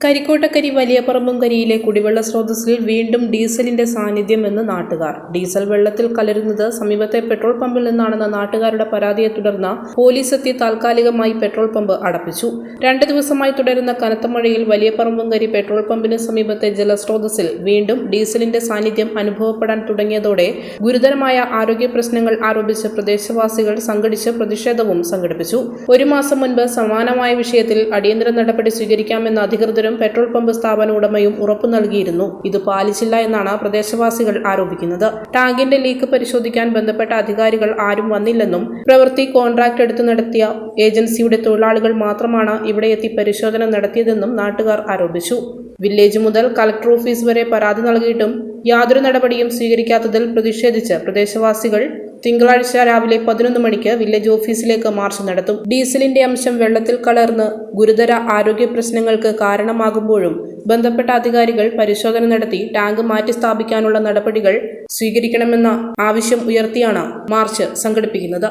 കരിക്കോട്ടക്കരി വലിയപറമ്പുംകരിയിലെ കുടിവെള്ള സ്രോതസ്സിൽ വീണ്ടും ഡീസലിന്റെ സാന്നിധ്യമെന്ന് നാട്ടുകാർ. ഡീസൽ വെള്ളത്തിൽ കലരുന്നത് സമീപത്തെ പെട്രോൾ പമ്പിൽ നിന്നാണെന്ന നാട്ടുകാരുടെ പരാതിയെ തുടർന്ന് പോലീസ് എത്തി താൽക്കാലികമായി പെട്രോൾ പമ്പ് അടപ്പിച്ചു. രണ്ട് ദിവസമായി തുടരുന്ന കനത്ത മഴയിൽ വലിയപറമ്പുംകരി പെട്രോൾ പമ്പിന് സമീപത്തെ ജലസ്രോതസ്സിൽ വീണ്ടും ഡീസലിന്റെ സാന്നിധ്യം അനുഭവപ്പെടാൻ തുടങ്ങിയതോടെ ഗുരുതരമായ ആരോഗ്യ പ്രശ്നങ്ങൾ ആരോപിച്ച് പ്രദേശവാസികൾ സംഘടിച്ച് പ്രതിഷേധവും സംഘടിപ്പിച്ചു. ഒരു മാസം മുൻപ് സമാനമായ വിഷയത്തിൽ അടിയന്തര നടപടി സ്വീകരിക്കാമെന്ന് അധികൃതരും പെട്രോൾ പമ്പ് സ്ഥാപന ഉടമയും ഉറപ്പു നൽകിയിരുന്നു. ഇത് പാലിച്ചില്ല എന്നാണ് പ്രദേശവാസികൾ ആരോപിക്കുന്നത്. ടാങ്കിന്റെ ലീക്ക് പരിശോധിക്കാൻ ബന്ധപ്പെട്ട അധികാരികൾ ആരും വന്നില്ലെന്നും പ്രവൃത്തി കോൺട്രാക്ട് എടുത്തു നടത്തിയ ഏജൻസിയുടെ തൊഴിലാളികൾ മാത്രമാണ് ഇവിടെ എത്തി പരിശോധന നടത്തിയതെന്നും നാട്ടുകാർ ആരോപിച്ചു. വില്ലേജ് മുതൽ കളക്ടർ ഓഫീസ് വരെ പരാതി നൽകിയിട്ടും യാതൊരു നടപടിയും സ്വീകരിക്കാത്തതിൽ പ്രതിഷേധിച്ച് പ്രദേശവാസികൾ തിങ്കളാഴ്ച രാവിലെ പതിനൊന്ന് മണിക്ക് വില്ലേജ് ഓഫീസിലേക്ക് മാർച്ച് നടത്തും. ഡീസലിന്റെ അംശം വെള്ളത്തിൽ കലർന്ന് ഗുരുതര ആരോഗ്യ പ്രശ്നങ്ങൾക്ക് കാരണമാകുമ്പോഴും ബന്ധപ്പെട്ട അധികാരികൾ പരിശോധന നടത്തി ടാങ്ക് മാറ്റി സ്ഥാപിക്കാനുള്ള നടപടികൾ സ്വീകരിക്കണമെന്ന ആവശ്യം ഉയർത്തിയാണ് മാർച്ച് സംഘടിപ്പിക്കുന്നത്.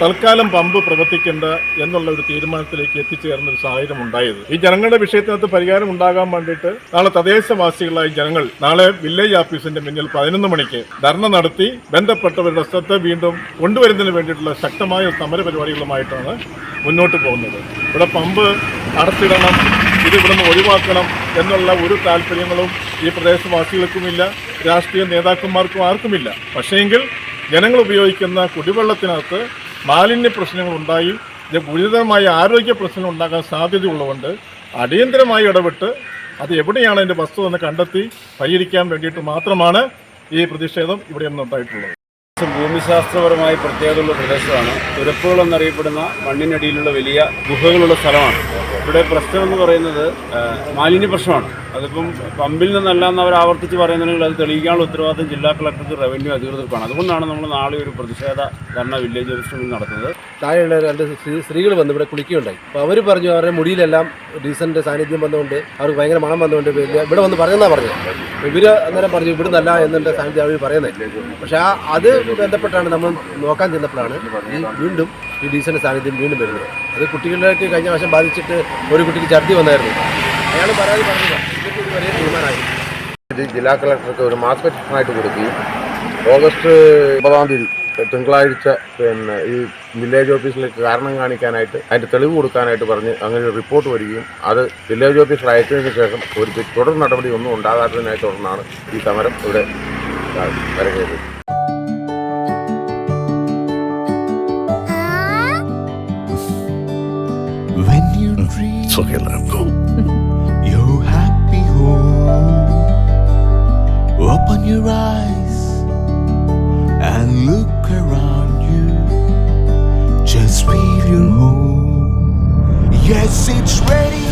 തൽക്കാലം പമ്പ് പ്രവർത്തിക്കേണ്ട എന്നുള്ള ഒരു തീരുമാനത്തിലേക്ക് എത്തിച്ചേർന്ന ഒരു സാഹചര്യം ഉണ്ടായത്. ഈ ജനങ്ങളുടെ വിഷയത്തിനകത്ത് പരിഹാരം ഉണ്ടാകാൻ വേണ്ടിയിട്ട് നാളെ തദ്ദേശവാസികളായ ജനങ്ങൾ നാളെ വില്ലേജ് ഓഫീസിന്റെ മുന്നിൽ പതിനൊന്ന് മണിക്ക് ധർണ നടത്തി ബന്ധപ്പെട്ടവരുടെ ശ്രദ്ധ വീണ്ടും കൊണ്ടുവരുന്നതിന് വേണ്ടിയിട്ടുള്ള ശക്തമായ സമര പരിപാടികളുമായിട്ടാണ് മുന്നോട്ട് പോകുന്നത്. ഇവിടെ പമ്പ് അടച്ചിടണം ഇത് ഇവിടുന്ന് ഒഴിവാക്കണം എന്നുള്ള ഒരു താല്പര്യങ്ങളും ഈ പ്രദേശവാസികൾക്കുമില്ല രാഷ്ട്രീയ നേതാക്കന്മാർക്കും ആർക്കുമില്ല. പക്ഷേങ്കിൽ ജനങ്ങൾ ഉപയോഗിക്കുന്ന കുടിവെള്ളത്തിനകത്ത് മാലിന്യ പ്രശ്നങ്ങൾ ഉണ്ടായി ഗുരുതരമായ ആരോഗ്യ പ്രശ്നങ്ങൾ ഉണ്ടാകാൻ സാധ്യതയുള്ളതുകൊണ്ട് അടിയന്തരമായി ഇടപെട്ട് അത് എവിടെയാണ് അതിന്റെ വസ്തു എന്ന് കണ്ടെത്തി പരിഹരിക്കാൻ വേണ്ടിയിട്ട് മാത്രമാണ് ഈ പ്രതിഷേധം ഇവിടെ നിന്ന് ഉണ്ടായിട്ടുള്ളത്. ഭൂമിശാസ്ത്രപരമായി പ്രത്യേകതയുള്ള പ്രദേശമാണ്. തുരപ്പുകൾ എന്നറിയപ്പെടുന്ന മണ്ണിനടിയിലുള്ള വലിയ ഗുഹകളുള്ള സ്ഥലമാണ്. ഇവിടെ പ്രശ്നം എന്ന് പറയുന്നത് മാലിന്യ പ്രശ്നമാണ്. അതിപ്പം പമ്പിൽ നിന്നല്ല എന്ന് അവർ ആവർത്തിച്ച് പറയുന്നുണ്ടെങ്കിൽ അത് തെളിയിക്കാനുള്ള ഉത്തരവാദിത്തം ജില്ലാ കളക്ടർക്ക് റവന്യൂ അധികൃതർക്കാണ്. അതുകൊണ്ടാണ് നമ്മൾ നാളെ ഒരു പ്രതിഷേധ ധർണ വില്ലേജ് ഓഫീസിൽ നടത്തുന്നത്. താഴെയുള്ള രണ്ട് സ്ത്രീകൾ വന്ന് ഇവിടെ കുളിക്കുകയുണ്ടായി. അപ്പോൾ അവർ പറഞ്ഞു അവരുടെ മുടിയിലെല്ലാം ഡീസന്റ് സാന്നിധ്യം വന്നുകൊണ്ട് അവർക്ക് ഭയങ്കര മണം വന്നുകൊണ്ട് ഇവിടെ വന്ന് പറഞ്ഞെന്നാണ് പറഞ്ഞത് ഇവർ അന്നേരം പറഞ്ഞു ഇവിടുന്നല്ല എന്നുള്ള സാന്നിധ്യം അവർ പറയുന്നത് പക്ഷേ ആ അത് ബന്ധപ്പെട്ടാണ് നമ്മൾ നോക്കാൻ ചെന്നപ്പോഴാണ് ഈ വീണ്ടും ഈ ഡീസലിന്റെ സാന്നിധ്യം വീണ്ടും വരുന്നത്. അത് കുട്ടികളിലേക്ക് കഴിഞ്ഞ വർഷം ബാധിച്ചിട്ട് ഒരു കുട്ടിക്ക് ഛർദി വന്നായിരുന്നു. അയാൾ പരാതി ഇതിപ്പോൾ ഒരു വലിയ തീരുമാനമായി. ജില്ലാ കളക്ടർക്ക് ഒരു മാസ് പെറ്റീഷനായിട്ട് കൊടുക്കുകയും ഓഗസ്റ്റ് ഒമ്പതാം തീയതി തിങ്കളാഴ്ച പിന്നെ ഈ വില്ലേജ് ഓഫീസിലേക്ക് കാരണം കാണിക്കാനായിട്ട് അതിന്റെ തെളിവ് കൊടുക്കാനായിട്ട് പറഞ്ഞ് അങ്ങനെ ഒരു റിപ്പോർട്ട് വരികയും അത് വില്ലേജ് ഓഫീസിൽ അയച്ചതിന് ശേഷം ഒരു തുടർ നടപടി ഒന്നും ഉണ്ടാകാത്തതിനെ തുടർന്നാണ് ഈ സമരം ഇവിടെ വരകയത് It's okay, let him happy home, open your eyes and look around you. Just feel your home. Yes, it's ready.